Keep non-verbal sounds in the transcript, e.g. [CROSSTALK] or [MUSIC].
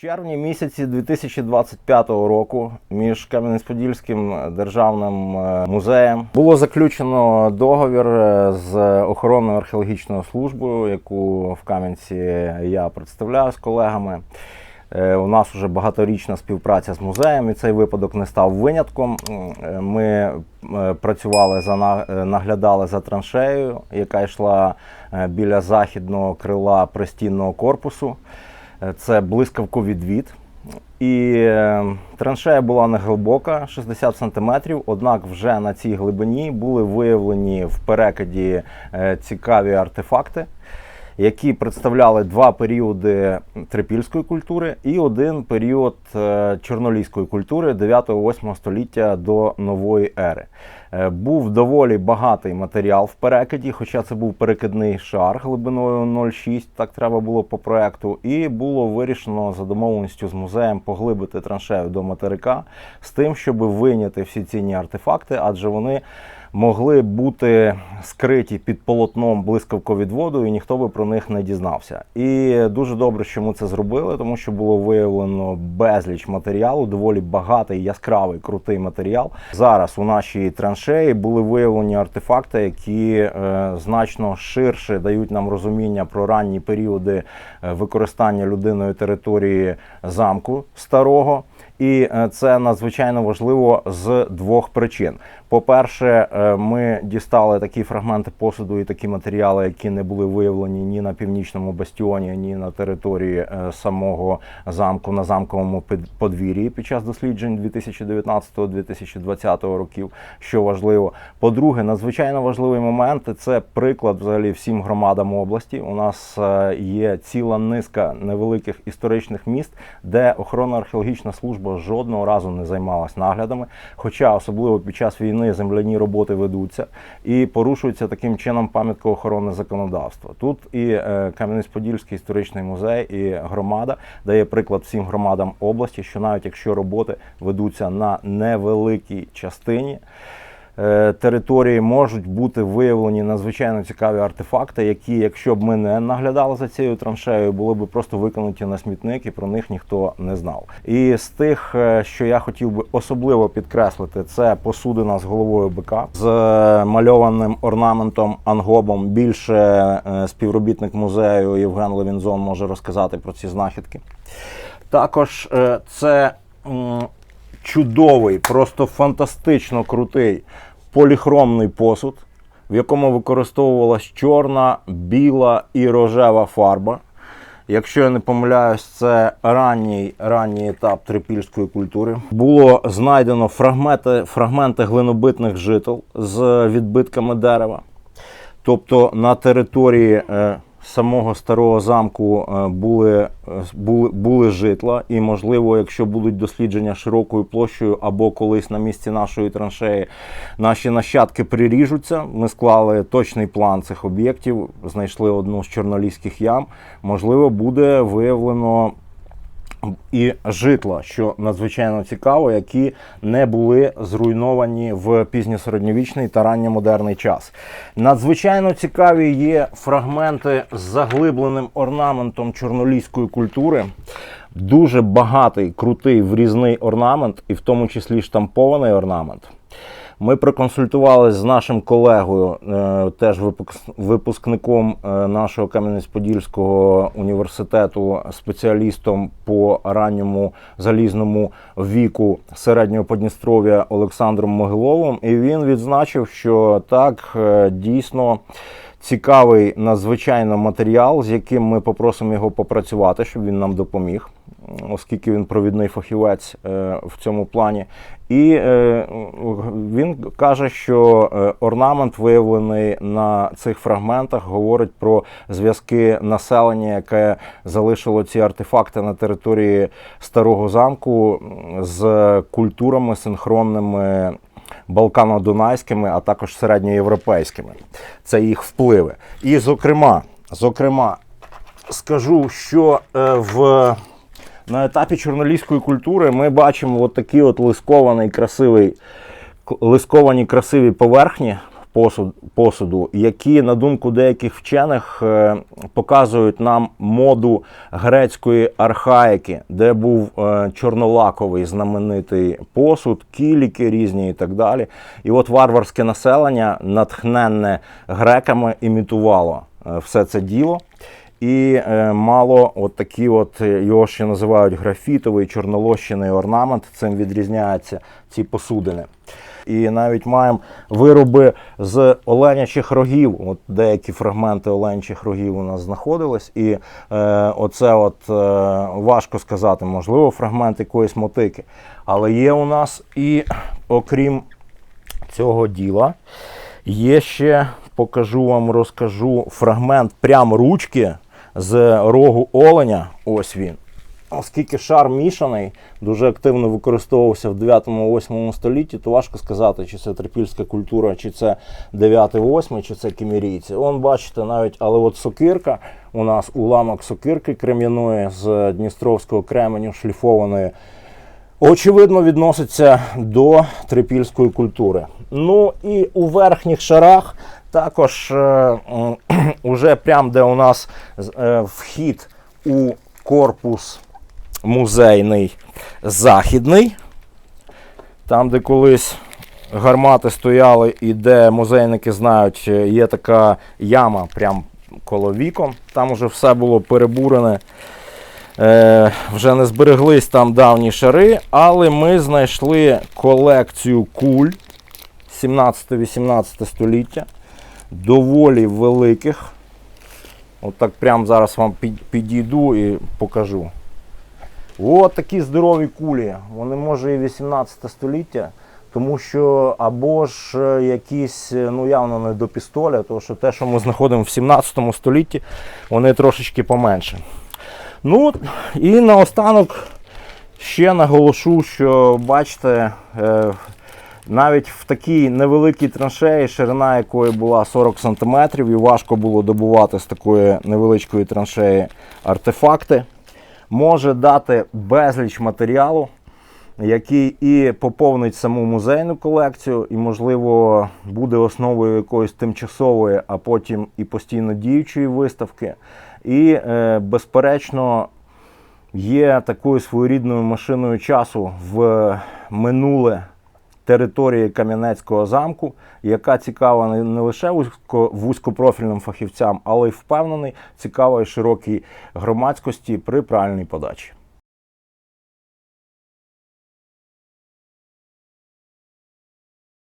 червні місяці 2025 року між Кам'янець-Подільським державним е, музеєм було заключено договір е, з охоронною археологічною службою, яку в Кам'янці я представляю з колегами. Е, У нас вже багаторічна співпраця з музеєм, і цей випадок не став винятком. Ми працювали за наглядали за траншеєю, яка йшла біля західного крила пристінного корпусу. Це блискавковий відвід. І е, траншея була не глибока, 60 см, однак вже на цій глибині були виявлені в перекиді е, цікаві артефакти, які представляли два періоди трипільської культури і один період е, чорноліської культури 9-8 століття до нової ери. Е, Був доволі багатий матеріал в перекиді, хоча це був перекидний шар глибиною 0,6, так треба було по проекту. І було вирішено за домовленістю з музеєм поглибити траншею до материка з тим, щоб вийняти всі цінні артефакти, адже вони могли бути скриті під полотном блискавковідводу, і ніхто би про них не дізнався. І дуже добре, що ми це зробили, тому що було виявлено безліч матеріалу, доволі багатий, яскравий, крутий матеріал. Зараз у нашій траншеї були виявлені артефакти, які е, значно ширше дають нам розуміння про ранні періоди е, використання людиною території замку старого. І е, це надзвичайно важливо з двох причин. По-перше, е, ми дістали такі фрагменти посуду і такі матеріали, які не були виявлені ні на північному бастіоні, ні на території е, самого замку на замковому подвір'ї під час досліджень 2019-2020 років. Що важливо. По-друге, надзвичайно важливий момент це приклад взагалі всім громадам області. У нас є ціла низка невеликих історичних міст, де охоронна археологічна служба жодного разу не займалась наглядами. Хоча особливо під час війни земляні роботи ведуться і порушується таким чином пам'яткоохоронне законодавство. Тут і е, Кам'янець-Подільський історичний музей, і громада дає приклад всім громадам області, що навіть якщо роботи ведуться на невеликій частині. Е, Території можуть бути виявлені надзвичайно цікаві артефакти, які, якщо б ми не наглядали за цією траншеєю, були б просто викинуті на смітник, і про них ніхто не знав. І з тих, е, що я хотів би особливо підкреслити, це посудина з головою бика з е, мальованим орнаментом ангобом. Більше співробітник музею Євген Левінзон може розказати про ці знахідки. Також це чудовий, просто фантастично крутий поліхромний посуд, в якому використовувалась чорна, біла і рожева фарба. Якщо я не помиляюсь, це ранній, ранній етап трипільської культури. Було знайдено фрагменти, фрагменти глинобитних жител з відбитками дерева. Тобто на території е, самого старого замку е, були, е, були, були житла, і, можливо, якщо будуть дослідження широкою площею або колись на місці нашої траншеї, наші нащадки приріжуться. Ми склали точний план цих об'єктів, знайшли одну з чорноліських ям. Можливо, буде виявлено і житла, що надзвичайно цікаво, які не були зруйновані в пізньосередньовічний та ранньомодерний час. Надзвичайно цікаві є фрагменти з заглибленим орнаментом чорноліської культури. Дуже багатий, крутий врізний орнамент, і в тому числі штампований орнамент. Ми проконсультувалися з нашим колегою, е, теж випуск- випускником е, нашого Кам'янець-Подільського університету, спеціалістом по ранньому залізному віку середнього Подністров'я Олександром Могиловим. І він відзначив, що так е, дійсно. Цікавий надзвичайно матеріал, з яким ми попросимо його попрацювати, щоб він нам допоміг, оскільки він провідний фахівець е, в цьому плані. І е, він каже, що е, орнамент, виявлений на цих фрагментах, говорить про зв'язки населення, яке залишило ці артефакти на території старого замку з культурами синхронними балкано-дунайськими, а також середньоєвропейськими. Це їх впливи. І, зокрема, зокрема, скажу, що е, в на етапі чорноліської культури ми бачимо от такі от лискований красивий, лисковані красиві поверхні посуд, посуду, які, на думку деяких вчених, е, показують нам моду грецької архаїки, де був е, чорнолаковий знаменитий посуд, кіліки різні і так далі. І от варварське населення, натхненне греками, імітувало е, все це діло. І мало от такі, от його ще називають графітовий чорнолощений орнамент. Цим відрізняються ці посудини. І навіть маємо вироби з оленячих рогів. От деякі фрагменти оленячих рогів у нас знаходились. І е, оце от е, важко сказати, можливо, фрагмент якоїсь мотики. Але є у нас і окрім цього діла. Є ще, покажу вам, розкажу фрагмент прям ручки з рогу оленя. Ось він. Оскільки шар мішаний, дуже активно використовувався в 9-8 столітті, то важко сказати, чи це трипільська культура, чи це 9-8, чи це кімірійці. Вон бачите, навіть, але от сокирка, у нас уламок сокирки крем'яної з Дністровського кременю шліфованої, очевидно, відноситься до трипільської культури. Ну і у верхніх шарах також е, [CLEARS THROAT] уже прям де у нас е, вхід у корпус музейний західний, там, де колись гармати стояли і де музейники знають, е, є така яма прям коло вікон. Там уже все було перебурене. Е, вже не збереглись там давні шари, але ми знайшли колекцію куль 17-18 століття, доволі великих. От так прямо зараз вам підійду і покажу. От такі здорові кулі. Вони може і 18 століття, тому що або ж е, якісь, е, ну явно не до пістоля, тому що те, що ми знаходимо в 17 столітті, вони трошечки поменше. Ну і наостанок ще наголошу, що бачите, е, навіть в такій невеликій траншеї, ширина якої була 40 см, і важко було добувати з такої невеличкої траншеї артефакти, може дати безліч матеріалу, який і поповнить саму музейну колекцію, і, можливо, буде основою якоїсь тимчасової, а потім і постійно діючої виставки. І, е, безперечно, є такою своєрідною машиною часу в минуле території Кам'янецького замку, яка цікава не, лише вузько, вузькопрофільним фахівцям, але й впевнений, цікава і широкій громадськості при правильній подачі.